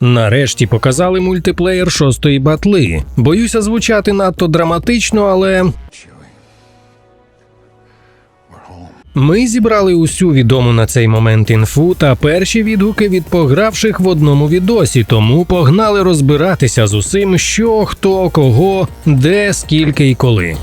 Нарешті показали мультиплеєр шостої батли. Боюся звучати надто драматично, але. Ми зібрали усю відому на цей момент інфу та перші відгуки від погравших в одному відосі, тому погнали розбиратися з усім, що, хто, кого, де, скільки і коли.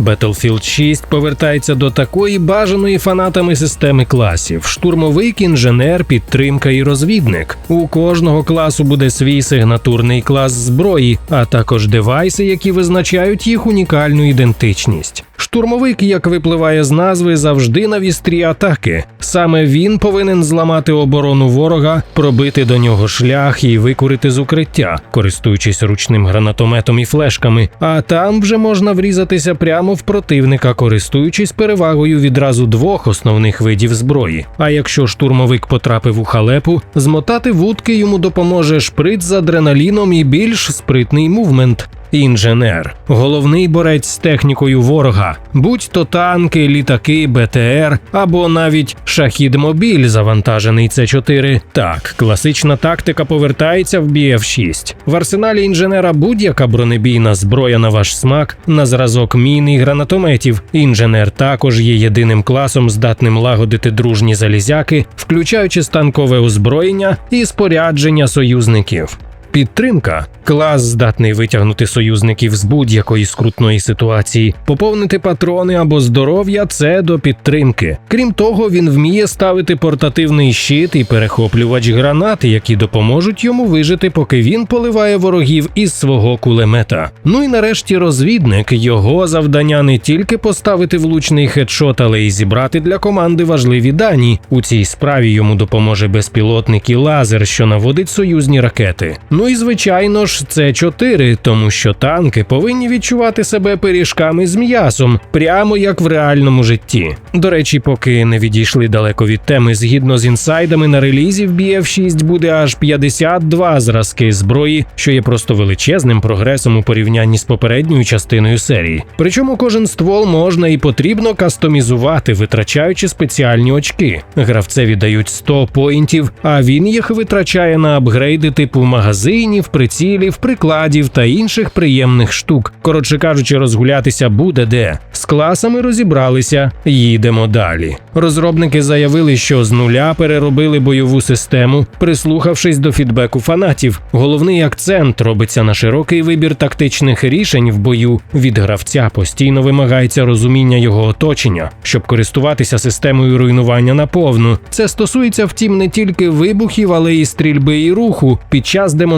Battlefield 6 повертається до такої бажаної фанатами системи класів: штурмовик, інженер, підтримка і розвідник. У кожного класу буде свій сигнатурний клас зброї, а також девайси, які визначають їх унікальну ідентичність. Штурмовик, як випливає з назви, завжди на вістрі атаки. Саме він повинен зламати оборону ворога, пробити до нього шлях і викурити з укриття, користуючись ручним гранатометом і флешками. А там вже можна врізатися прямо в противника, користуючись перевагою відразу двох основних видів зброї. А якщо штурмовик потрапив у халепу, змотати вудки йому допоможе шприц з адреналіном і більш спритний мувмент. Інженер, головний борець з технікою ворога, будь то танки, літаки, БТР або навіть шахід-мобіль, завантажений С4. Так, класична тактика повертається в BF6. В арсеналі інженера будь-яка бронебійна зброя на ваш смак, на зразок мін і гранатометів. Інженер також є єдиним класом, здатним лагодити дружні залізяки, включаючи станкове озброєння і спорядження союзників. Підтримка клас здатний витягнути союзників з будь-якої скрутної ситуації, поповнити патрони або здоров'я це до підтримки. Крім того, він вміє ставити портативний щит і перехоплювач гранати, які допоможуть йому вижити, поки він поливає ворогів із свого кулемета. Ну і нарешті розвідник. Його завдання не тільки поставити влучний хедшот, але й зібрати для команди важливі дані. У цій справі йому допоможе безпілотник і лазер, що наводить союзні ракети. Ну і звичайно ж, це 4 тому що танки повинні відчувати себе пиріжками з м'ясом, прямо як в реальному житті. До речі, поки не відійшли далеко від теми, згідно з інсайдами на релізі в BF6 буде аж 52 зразки зброї, що є просто величезним прогресом у порівнянні з попередньою частиною серії. Причому кожен ствол можна і потрібно кастомізувати, витрачаючи спеціальні очки. Гравцеві дають 100 поінтів, а він їх витрачає на апгрейди типу магазинів, прицілів, прикладів та інших приємних штук. Коротше кажучи, розгулятися буде де. З класами розібралися, їдемо далі. Розробники заявили, що з нуля переробили бойову систему, прислухавшись до фідбеку фанатів. Головний акцент робиться на широкий вибір тактичних рішень в бою. Від гравця постійно вимагається розуміння його оточення, щоб користуватися системою руйнування наповну. Це стосується, втім, не тільки вибухів, але й стрільби і руху. Під час демонстрації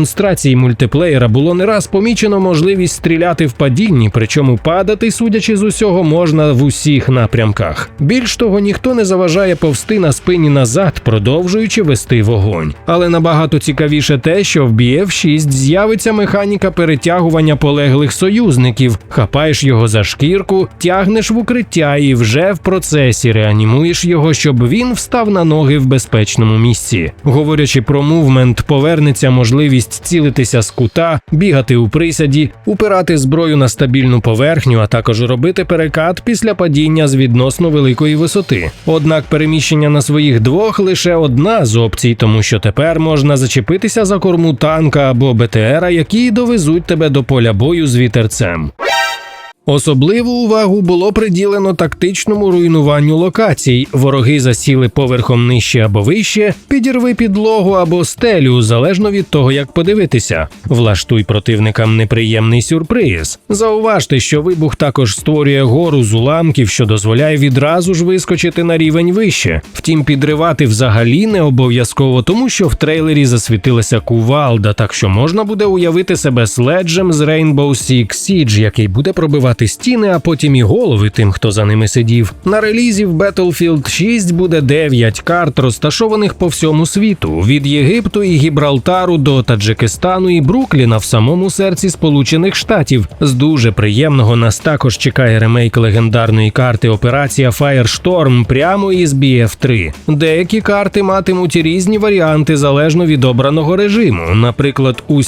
мультиплеєра було не раз помічено можливість стріляти в падінні, причому падати, судячи з усього, можна в усіх напрямках. Більш того, ніхто не заважає повсти на спині назад, продовжуючи вести вогонь. Але набагато цікавіше те, що в BF6 з'явиться механіка перетягування полеглих союзників, хапаєш його за шкірку, тягнеш в укриття і вже в процесі реанімуєш його, щоб він встав на ноги в безпечному місці. Говорячи про мувмент, повернеться можливість цілитися з кута, бігати у присяді, упирати зброю на стабільну поверхню, а також робити перекат після падіння з відносно великої висоти. Однак переміщення на своїх двох лише одна з опцій, тому що тепер можна зачепитися за корму танка або БТРа, які довезуть тебе до поля бою з вітерцем. Особливу увагу було приділено тактичному руйнуванню локацій. Вороги засіли поверхом нижче або вище, підірви підлогу або стелю, залежно від того, як подивитися. Влаштуй противникам неприємний сюрприз. Зауважте, що вибух також створює гору з уламків, що дозволяє відразу ж вискочити на рівень вище. Втім, підривати взагалі не обов'язково, тому що в трейлері засвітилася кувалда, так що можна буде уявити себе следжем з Rainbow Six Siege, який буде пробивати стіни, а потім і голови тим, хто за ними сидів. На релізі в Battlefield 6 буде 9 карт, розташованих по всьому світу: від Єгипту і Гібралтару до Таджикистану і Брукліна в самому серці Сполучених Штатів. З дуже приємного нас також чекає ремейк легендарної карти Операція Firestorm прямо із BF3. Деякі карти матимуть різні варіанти залежно від обраного режиму, наприклад, у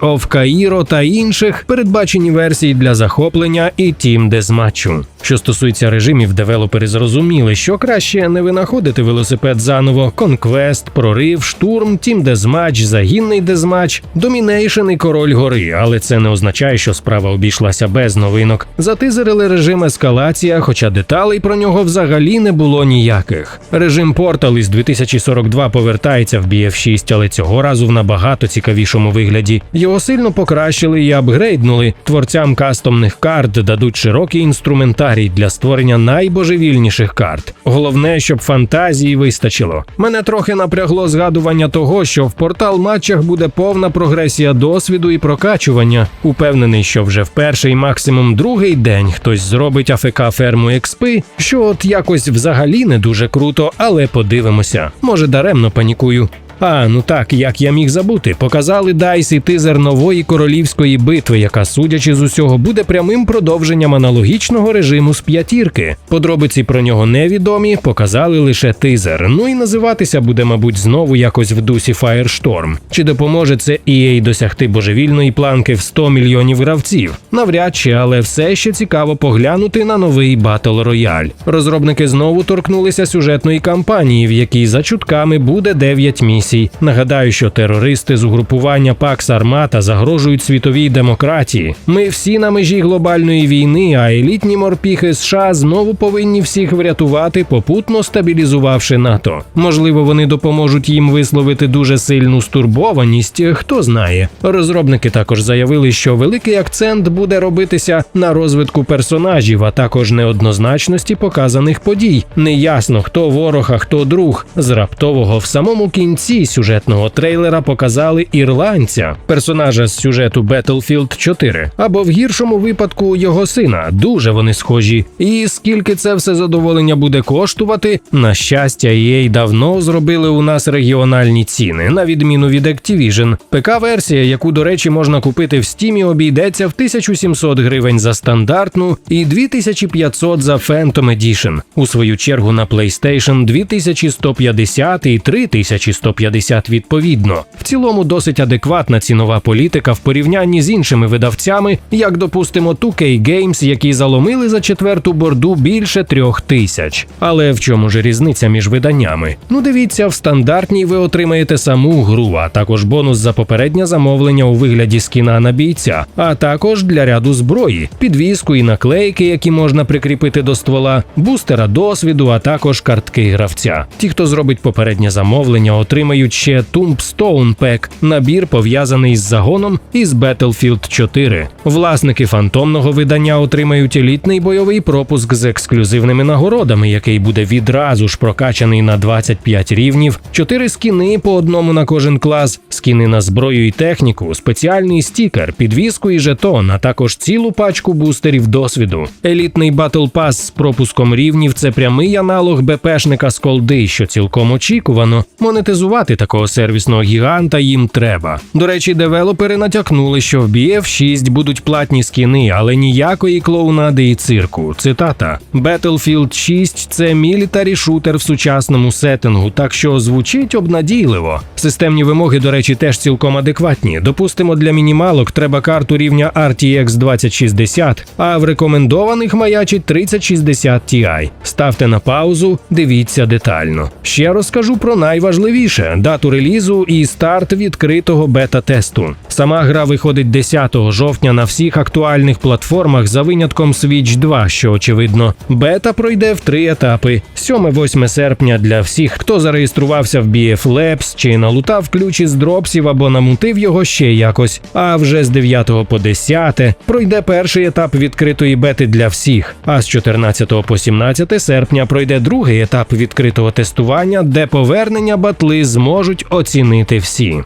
of Cairo та інших передбачені версії для захоплення і тім дезматчу. Що стосується режимів, девелопери зрозуміли, що краще не винаходити велосипед заново: конквест, прорив, штурм, тім дезматч, загінний дезматч, домінейшн і король гори. Але це не означає, що справа обійшлася без новинок. Затизерили режим ескалація, хоча деталей про нього взагалі не було ніяких. Режим Портал із 2042 повертається в BF6, але цього разу в набагато цікавішому вигляді. Його сильно покращили і апгрейднули. Творцям кастомних карт дадуть широкий інструментарій для створення найбожевільніших карт. Головне, щоб фантазії вистачило. Мене трохи напрягло згадування того, що в портал матчах буде повна прогресія досвіду і прокачування. Упевнений, що вже в перший, максимум другий день хтось зробить АФК ферму експи, що от якось взагалі не дуже круто, але подивимося. Може даремно панікую. А, ну так, як я міг забути, показали Дайс і тизер нової королівської битви, яка, судячи з усього, буде прямим продовженням аналогічного режиму з п'ятірки. Подробиці про нього невідомі, показали лише тизер. Ну і називатися буде, мабуть, знову якось в дусі Firestorm. Чи допоможе це EA досягти божевільної планки в 100 мільйонів гравців? Навряд чи, але все ще цікаво поглянути на новий Battle Royale. Розробники знову торкнулися сюжетної кампанії, в якій за чутками буде 9 місій. Нагадаю, що терористи з угрупування Пакс Армата загрожують світовій демократії. Ми всі на межі глобальної війни, а елітні морпіхи США знову повинні всіх врятувати, попутно стабілізувавши НАТО. Можливо, вони допоможуть їм висловити дуже сильну стурбованість. Хто знає. Розробники також заявили, що великий акцент буде робитися на розвитку персонажів, а також неоднозначності показаних подій. Неясно, хто ворог, а хто друг. З раптового в самому кінці сюжетного трейлера показали ірландця, персонажа з сюжету Battlefield 4, або в гіршому випадку його сина. Дуже вони схожі. І скільки це все задоволення буде коштувати, на щастя, EA давно зробили у нас регіональні ціни, на відміну від Activision. ПК-версія, яку, до речі, можна купити в Стімі, обійдеться в 1700 гривень за стандартну і 2500 за Phantom Edition. У свою чергу на PlayStation 2150 і 3150 відповідно. В цілому досить адекватна цінова політика в порівнянні з іншими видавцями, як допустимо 2K Games, які заломили за четверту борду більше трьох тисяч. Але в чому ж різниця між виданнями? Ну дивіться, в стандартній ви отримаєте саму гру, а також бонус за попереднє замовлення у вигляді скіна на бійця, а також для ряду зброї, підвіску і наклейки, які можна прикріпити до ствола, бустера досвіду, а також картки гравця. Ті, хто зробить попереднє замовлення, отримають ще Tombstone Pack, набір пов'язаний з загоном із Battlefield 4. Власники фантомного видання отримають елітний бойовий пропуск з ексклюзивними нагородами, який буде відразу ж прокачаний на 25 рівнів, 4 скіни по одному на кожен клас, скіни на зброю і техніку, спеціальний стікер, підвіску і жетон, а також цілу пачку бустерів досвіду. Елітний Battle Pass з пропуском рівнів це прямий аналог БПшника з колди, що цілком очікувано. Монетизувати такого сервісного гіганта їм треба. До речі, девелопери натякнули, що в BF6 будуть платні скіни, але ніякої клоунади і цирку. Цитата: Battlefield 6 це мілітарі шутер в сучасному сеттингу, так що звучить обнадійливо. Системні вимоги, до речі, теж цілком адекватні. Допустимо, для мінімалок треба карту рівня RTX 2060, а в рекомендованих маячить 3060 Ti. Ставте на паузу, дивіться детально. Ще розкажу про найважливіше дату релізу і старт відкритого бета-тесту. Сама гра виходить 10 жовтня на всіх актуальних платформах за винятком Switch 2, що очевидно. Бета пройде в три етапи: 7-8 серпня для всіх, хто зареєструвався в BF Labs чи налутав ключ із дропсів або намутив його ще якось. А вже з 9 по 10 пройде перший етап відкритої бети для всіх. А з 14 по 17 серпня пройде другий етап відкритого тестування, де повернення батли зможуть оцінити всі.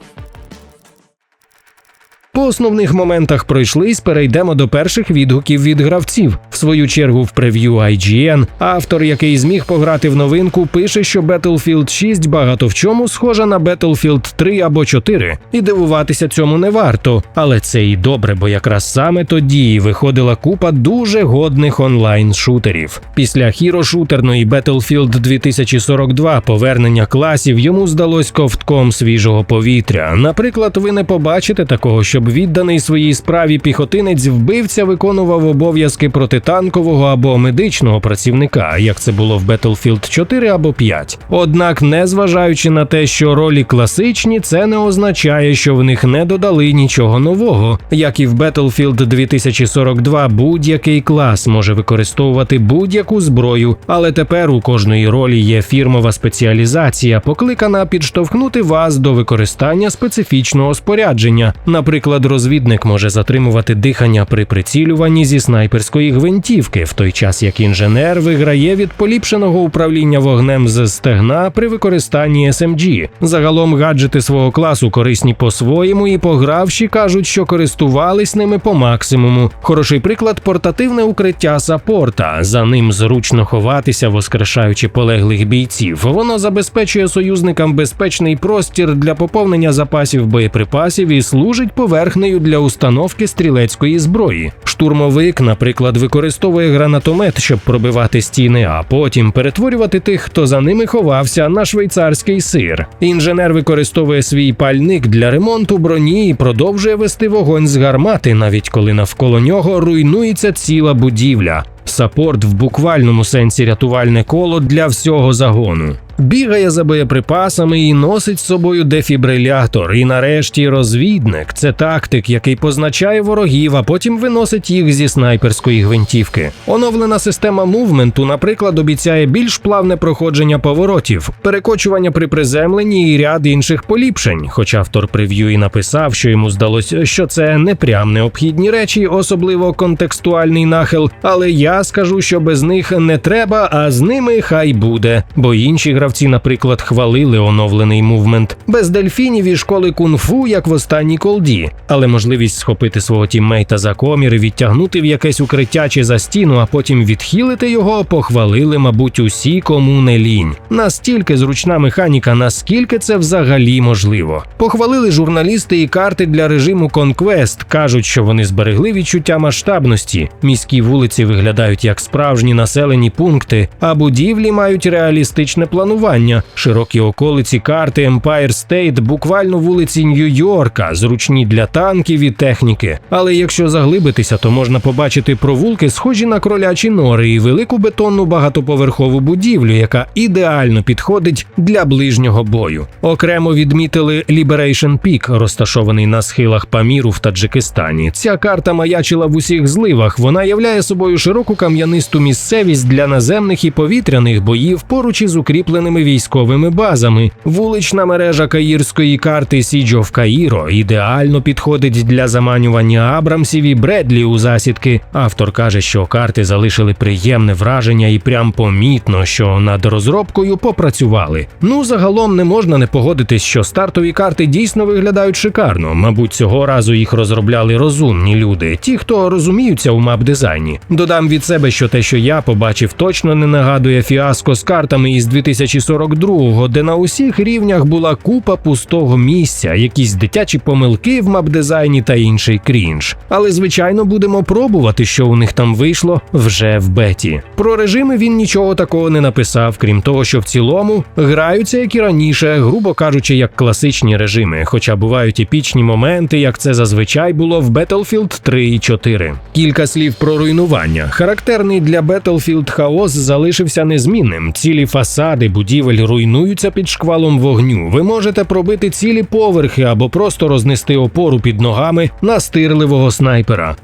По основних моментах пройшлись, перейдемо до перших відгуків від гравців. В свою чергу в прев'ю IGN автор, який зміг пограти в новинку, пише, що Battlefield 6 багато в чому схожа на Battlefield 3 або 4. І дивуватися цьому не варто. Але це і добре, бо якраз саме тоді виходила купа дуже годних онлайн-шутерів. Після хірошутерної Battlefield 2042 повернення класів йому здалось ковтком свіжого повітря. Наприклад, ви не побачите такого, що щоб відданий своїй справі піхотинець вбивця виконував обов'язки протитанкового або медичного працівника, як це було в Battlefield 4 або 5. Однак, незважаючи на те, що ролі класичні, це не означає, що в них не додали нічого нового. Як і в Battlefield 2042, будь-який клас може використовувати будь-яку зброю, але тепер у кожної ролі є фірмова спеціалізація, покликана підштовхнути вас до використання специфічного спорядження. Наприклад, розвідник може затримувати дихання при прицілюванні зі снайперської гвинтівки, в той час як інженер виграє від поліпшеного управління вогнем з стегна при використанні SMG. Загалом гаджети свого класу корисні по-своєму, і погравші кажуть, що користувались ними по максимуму. Хороший приклад портативне укриття саппорта. За ним зручно ховатися, воскрешаючи полеглих бійців. Воно забезпечує союзникам безпечний простір для поповнення запасів боєприпасів і служить поверхнею для установки стрілецької зброї. Штурмовик, наприклад, використовує гранатомет, щоб пробивати стіни, а потім перетворювати тих, хто за ними ховався, на швейцарський сир. Інженер використовує свій пальник для ремонту броні і продовжує вести вогонь з гармати, навіть коли навколо нього руйнується ціла будівля. Сапорт в буквальному сенсі рятувальне коло для всього загону. Бігає за боєприпасами і носить з собою дефібрилятор. І нарешті розвідник це тактик, який позначає ворогів, а потім виносить їх зі снайперської гвинтівки. Оновлена система мувменту, наприклад, обіцяє більш плавне проходження поворотів, перекочування при приземленні і ряд інших поліпшень. Хоч автор прев'ю і написав, що йому здалося, що це не прям необхідні речі, особливо контекстуальний нахил. Але я скажу, що без них не треба, а з ними хай буде, бо інші гравці, наприклад, хвалили оновлений мувмент без дельфінів і школи кунг-фу, як в останній колді, але можливість схопити свого тіммейта за комір відтягнути в якесь укриття чи за стіну, а потім відхилити його, похвалили, мабуть, усі, кому не лінь. Настільки зручна механіка, наскільки це взагалі можливо. Похвалили журналісти і карти для режиму Conquest, кажуть, що вони зберегли відчуття масштабності. Міські вулиці виглядають як справжні населені пункти, а будівлі мають реалістичне планування, широкі околиці карти Empire State, буквально вулиці Нью-Йорка, зручні для танків і техніки. Але якщо заглибитися, то можна побачити провулки, схожі на кролячі нори, і велику бетонну багатоповерхову будівлю, яка ідеально підходить для ближнього бою. Окремо відмітили Liberation Peak, розташований на схилах Паміру в Таджикистані. Ця карта маячила в усіх зливах. Вона являє собою широку кам'янисту місцевість для наземних і повітряних боїв поруч із укріпленими військовими базами. Вулична мережа каїрської карти Siege of Cairo ідеально підходить для заманювання Абрамсів і Бредлі у засідки. Автор каже, що карти залишили приємне враження і прям помітно, що над розробкою попрацювали. Ну загалом не можна не погодитись, що стартові карти дійсно виглядають шикарно. Мабуть, цього разу їх розробляли розумні люди, ті, хто розуміються у мап-дизайні. Додам від себе, що те, що я побачив, точно не нагадує фіаско з картами із 2042-го, де на усіх рівнях була купа пустого місця, якісь дитячі помилки в мап-дизайні та інший крінж. Але звичайно будемо пробувати, що у них там вийшло вже в беті. Про режими він нічого такого не написав, крім того, що в цілому граються як і раніше, грубо кажучи, як класичні режими, хоча бувають епічні моменти, як це зазвичай було в Battlefield 3 і 4. Кілька слів про руйнування. Характерний для Battlefield хаос залишився незмінним. Цілі фасади будівель руйнуються під шквалом вогню. Ви можете пробити цілі поверхи або просто рознести опору під ногами настирливого снайпера.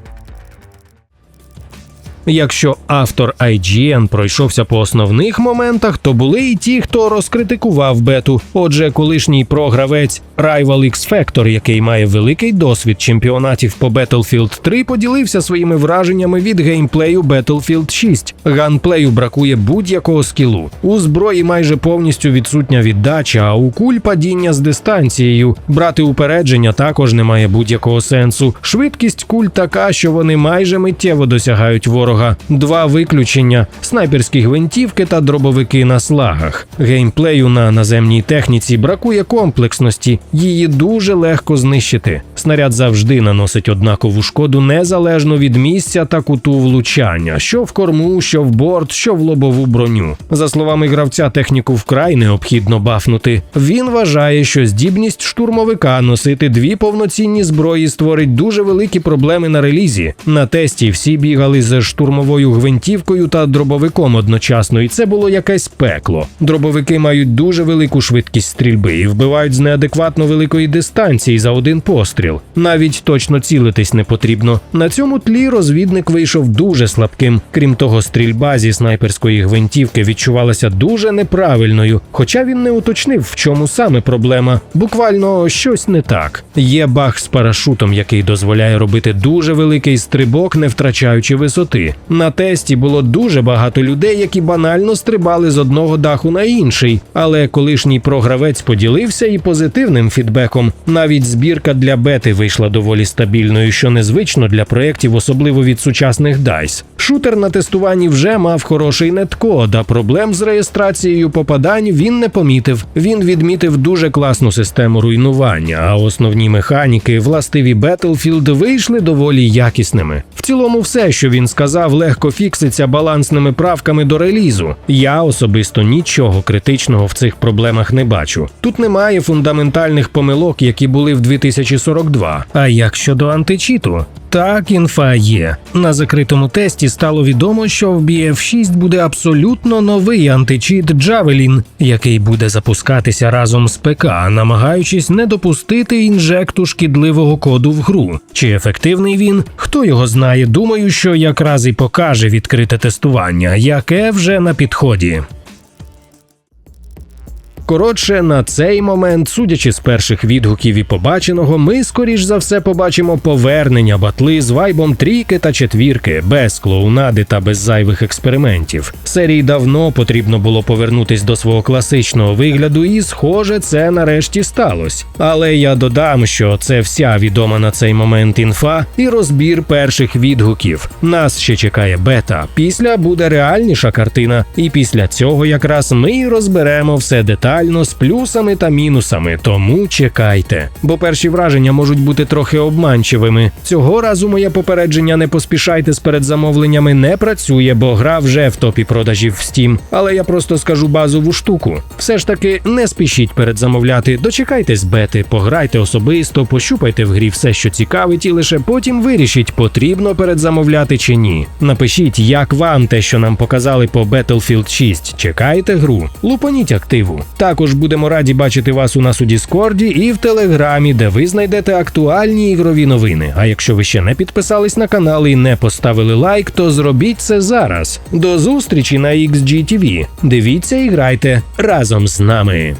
Якщо автор IGN пройшовся по основних моментах, то були і ті, хто розкритикував бету. Отже, колишній програвець Rival X Factor, який має великий досвід чемпіонатів по Battlefield 3, поділився своїми враженнями від геймплею Battlefield 6. Ганплею бракує будь-якого скілу. У зброї майже повністю відсутня віддача, а у куль падіння з дистанцією. Брати упередження також немає будь-якого сенсу. Швидкість куль така, що вони майже миттєво досягають ворога ворога, два виключення, снайперські гвинтівки та дробовики на слагах. Геймплею на наземній техніці бракує комплексності, її дуже легко знищити. Снаряд завжди наносить однакову шкоду незалежно від місця та куту влучання, що в корму, що в борт, що в лобову броню. За словами гравця, техніку вкрай необхідно бафнути. Він вважає, що здібність штурмовика носити дві повноцінні зброї створить дуже великі проблеми на релізі. На тесті всі бігали за з штурмовою гвинтівкою та дробовиком одночасно, і це було якесь пекло. Дробовики мають дуже велику швидкість стрільби і вбивають з неадекватно великої дистанції за один постріл. Навіть точно цілитись не потрібно. На цьому тлі розвідник вийшов дуже слабким. Крім того, стрільба зі снайперської гвинтівки відчувалася дуже неправильною, хоча він не уточнив, в чому саме проблема. Буквально щось не так. Є баг з парашутом, який дозволяє робити дуже великий стрибок, не втрачаючи висоти. На тесті було дуже багато людей, які банально стрибали з одного даху на інший. Але колишній програвець поділився і позитивним фідбеком. Навіть збірка для бети вийшла доволі стабільною, що незвично для проєктів, особливо від сучасних DICE. Шутер на тестуванні вже мав хороший неткод, а проблем з реєстрацією попадань він не помітив. Він відмітив дуже класну систему руйнування, а основні механіки, властиві Battlefield, вийшли доволі якісними. В цілому, все, що він сказав, легко фікситься балансними правками до релізу. Я особисто нічого критичного в цих проблемах не бачу. Тут немає фундаментальних помилок, які були в 2042. А як щодо античіту? Так, інфа є. На закритому тесті стало відомо, що в BF6 буде абсолютно новий античіт Javelin, який буде запускатися разом з ПК, намагаючись не допустити інжекту шкідливого коду в гру. Чи ефективний він? Хто його знає? Думаю, що якраз і покаже відкрите тестування, яке вже на підході. Коротше, на цей момент, судячи з перших відгуків і побаченого, ми скоріш за все побачимо повернення батли з вайбом трійки та четвірки, без клоунади та без зайвих експериментів. Серії давно потрібно було повернутись до свого класичного вигляду, і, схоже, це нарешті сталося. Але я додам, що це вся відома на цей момент інфа і розбір перших відгуків. Нас ще чекає бета. Після буде реальніша картина, і після цього якраз ми розберемо все детально з плюсами та мінусами. Тому чекайте. Бо перші враження можуть бути трохи обманчивими. Цього разу моє попередження не поспішайте з передзамовленнями не працює, бо гра вже в топі продажів в Steam. Але я просто скажу базову штуку. Все ж таки не спішіть передзамовляти, дочекайтесь бети, пограйте особисто, пощупайте в грі все, що цікавить, і лише потім вирішіть, потрібно передзамовляти чи ні. Напишіть, як вам те, що нам показали по Battlefield 6. Чекаєте гру? Лупаніть активу. Також будемо раді бачити вас у нас у Діскорді і в Телеграмі, де ви знайдете актуальні ігрові новини. А якщо ви ще не підписались на канал і не поставили лайк, то зробіть це зараз. До зустрічі на XGTV. Дивіться і грайте разом з нами.